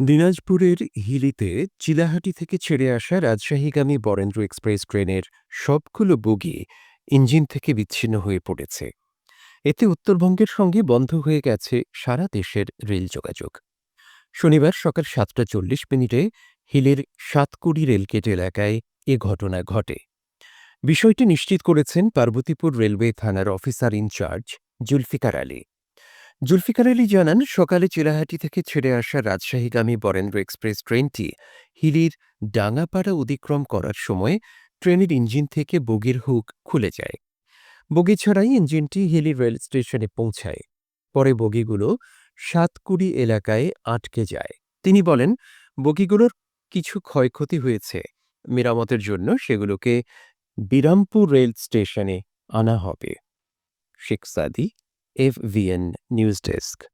দিনাজপুরের হিলিতে চিলাহাটি থেকে ছেড়ে আসা রাজশাহীগামী বরেন্দ্র এক্সপ্রেস ট্রেনের সবগুলো বগি ইঞ্জিন থেকে বিচ্ছিন্ন হয়ে পড়েছে। এতে উত্তরবঙ্গের সঙ্গে বন্ধ হয়ে গেছে সারা দেশের রেল যোগাযোগ। শনিবার সকাল সাতটা চল্লিশ মিনিটে হিলের সাতকুড়ি রেলগেট এলাকায় এ ঘটনা ঘটে। বিষয়টি নিশ্চিত করেছেন পার্বতীপুর রেলওয়ে থানার officer in charge Zulfikar Ali. Zulfikar Ali জানান, সকালে চিলাহাটি থেকে ছেড়ে আসা রাজশাহীগামী বরেন্দ্র এক্সপ্রেস ট্রেনটি হিলির ডাঙ্গাপাড়া অতিক্রম করার সময় ট্রেনের ইঞ্জিন থেকে বগির হুক খুলে যায়। বগি ছাড়াই ইঞ্জিনটি হিলি রেল স্টেশনে পৌঁছায়। পরে বগিগুলো সাতকুড়ি এলাকায় আটকে যায়। তিনি বলেন, বগিগুলোর কিছু ক্ষয়ক্ষতি হয়েছে। মেরামতের জন্য সেগুলোকে বিরামপুর রেল স্টেশনে আনা হবে। শেখ সাদি Evian News Desk.